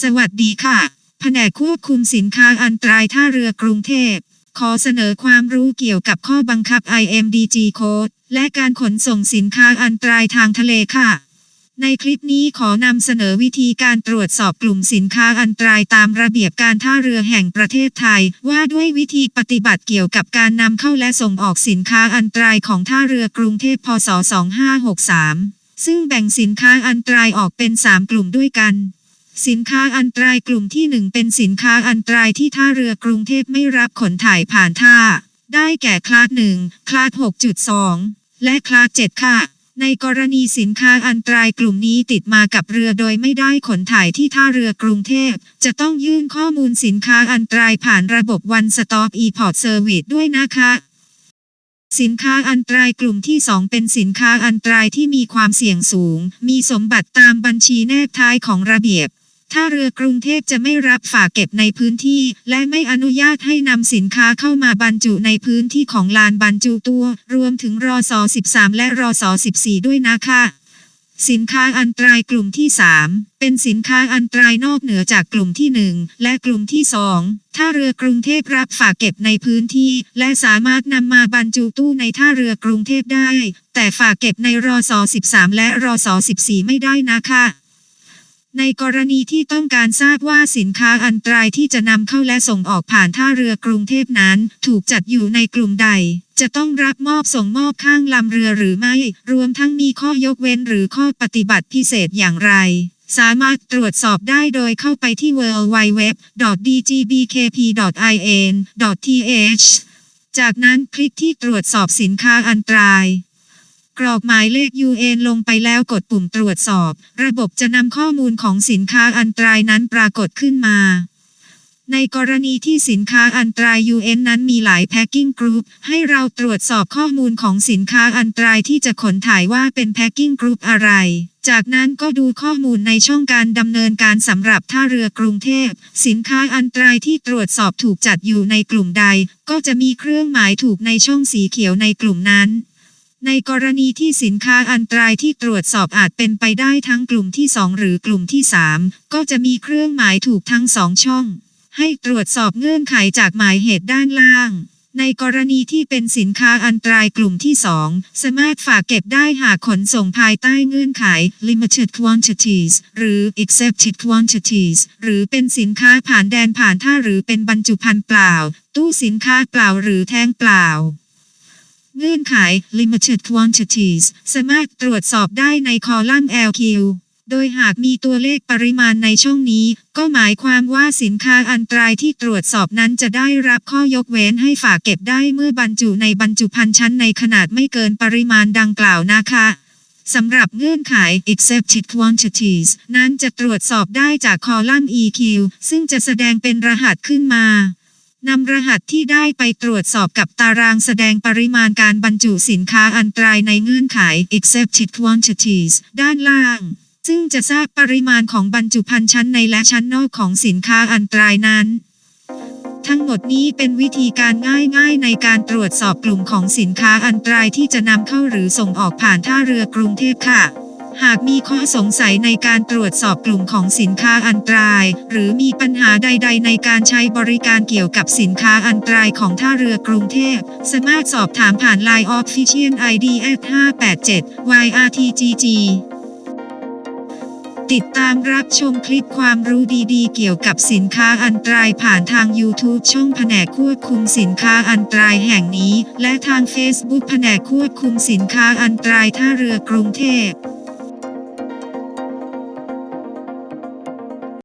สวัสดีค่ะ แผนกควบคุมสินค้าอันตรายท่าเรือกรุงเทพ ขอเสนอความรู้เกี่ยวกับข้อบังคับ IMDG Code และการขนส่งสินค้าอันตรายทางทะเลค่ะ ในคลิปนี้ขอนำเสนอวิธีการตรวจสอบกลุ่มสินค้าอันตรายตามระเบียบการท่าเรือแห่งประเทศไทย ว่าด้วยวิธีปฏิบัติเกี่ยวกับการนำเข้าและส่งออกสินค้าอันตรายของท่าเรือกรุงเทพพศ 2563 ซึ่งแบ่งสินค้าอันตรายออกเป็น 3 กลุ่มด้วยกัน สินค้าอันตรายกลุ่มที่ 1 เป็นสินค้าอันตรายที่ท่าเรือกรุงเทพไม่รับขนถ่ายผ่านท่า ได้แก่คลาส1คลาส6.2 และคลาส7ค่ะ ในกรณีสินค้าอันตรายกลุ่มนี้ติดมากับเรือโดยไม่ได้ขนถ่ายที่ท่าเรือกรุงเทพ จะต้องยื่นข้อมูลสินค้าอันตรายผ่านระบบ One Stop e-port Service ด้วยนะคะสินค้าอันตรายกลุ่มที่ 2 เป็นสินค้าอันตรายที่มีความเสี่ยงสูง มีสมบัติตามบัญชีแนบท้ายของระเบียบ ถ้าเรือกรุงเทพจะไม่รับฝากเก็บในพื้นที่ และไม่อนุญาตให้นำสินค้าเข้ามาบรรจุในพื้นที่ของลานบรรจุตัว รวมถึงรอสอ13 และรอสอ14 ด้วยนะคะสินค้าอันตรายกลุ่มที่ 3 เป็นสินค้าอันตรายนอกเหนือจากกลุ่มที่ 1 และกลุ่มที่2ถ้าเรือกรุงเทพรับฝากเก็บในพื้นที่ และสามารถนำมาบรรจุตู้ในท่าเรือกรุงเทพได้ แต่ฝากเก็บในรอสอ13 และรอสอ14 ไม่ได้นะคะ ในกรณีที่ต้องการทราบว่าสินค้าอันตรายที่จะนำเข้าและส่งออกผ่านท่าเรือกรุงเทพนั้น ถูกจัดอยู่ในกลุ่มใด จะต้องรับมอบส่งมอบข้างลำเรือหรือไม่ รวมทั้งมีข้อยกเว้นหรือข้อปฏิบัติพิเศษอย่างไร สามารถตรวจสอบได้โดยเข้าไปที่ www.dgbkp.in.th จากนั้นคลิกที่ตรวจสอบสินค้าอันตราย กรอกหมายเลข UN ลงไปแล้วกดปุ่มตรวจสอบ ระบบจะนำข้อมูลของสินค้าอันตรายนั้นปรากฏขึ้นมา ในกรณีที่สินค้าอันตราย UN นั้นมีหลายแพ็กกิ้งกรุ๊ปให้เราตรวจสอบข้อมูลของสินค้าอันตรายที่จะขนถ่ายว่าเป็นแพ็กกิ้งกรุ๊ปอะไร จากนั้นก็ดูข้อมูลในช่องการดำเนินการสำหรับท่าเรือกรุงเทพ สินค้าอันตรายที่ตรวจสอบถูกจัดอยู่ในกลุ่มใด ก็จะมีเครื่องหมายถูกในช่องสีเขียวในกลุ่มนั้น ในกรณีที่สินค้าอันตรายที่ตรวจสอบอาจเป็นไปได้ทั้งกลุ่มที่ 2 หรือกลุ่มที่ 3 ก็จะมีเครื่องหมายถูกทั้งสองช่อง ให้ตรวจสอบเงื่อนไขจากหมายเหตุด้านล่าง ในกรณีที่เป็นสินค้าอันตรายกลุ่มที่ 2 สามารถฝากเก็บได้หากขนส่งภายใต้เงื่อนไข limited quantities หรือ accepted quantities หรือเป็นสินค้าผ่านแดนผ่านท่าหรือเป็นบรรจุภัณฑ์เปล่า ตู้สินค้าเปล่าหรือแท่งเปล่า เงื่อนไข limited quantities สามารถตรวจสอบได้ในคอลัมน์ LQ โดยหากมีตัวเลขปริมาณในช่องนี้ ก็หมายความว่าสินค้าอันตรายที่ตรวจสอบนั้นจะได้รับข้อยกเว้นให้ฝากเก็บได้เมื่อบรรจุในบรรจุภัณฑ์ชั้นในขนาดไม่เกินปริมาณดังกล่าวนะคะสำหรับเงื่อนไข accepted quantities นั้นจะตรวจสอบได้จากคอลัมน์ EQ ซึ่งจะแสดงเป็นรหัสขึ้นมา นำรหัสที่ได้ไปตรวจสอบกับตารางแสดงปริมาณการบรรจุสินค้าอันตรายในเงื่อนไข accepted quantities ด้านล่าง ซึ่งจะทราบปริมาณของบรรจุภัณฑ์ชั้นในและชั้นนอกของสินค้าอันตรายนั้น ทั้งหมดนี้เป็นวิธีการง่ายๆ ในการตรวจสอบกลุ่มของสินค้าอันตรายที่จะนำเข้าหรือส่งออกผ่านท่าเรือกรุงเทพค่ะ หากมีข้อสงสัยในการตรวจสอบกลุ่มของสินค้าอันตราย หรือมีปัญหาใด ๆ ในการใช้บริการเกี่ยวกับสินค้าอันตรายของท่าเรือกรุงเทพ สามารถสอบถามผ่าน Line Official ID 587 YRTGG ติดตามรับชมคลิปความรู้ดีๆ เกี่ยวกับสินค้าอันตรายผ่านทาง YouTube ช่องแผนกควบคุมสินค้าอันตรายแห่งนี้ และทาง Facebook แผนกควบคุมสินค้าอันตรายท่าเรือกรุงเทพ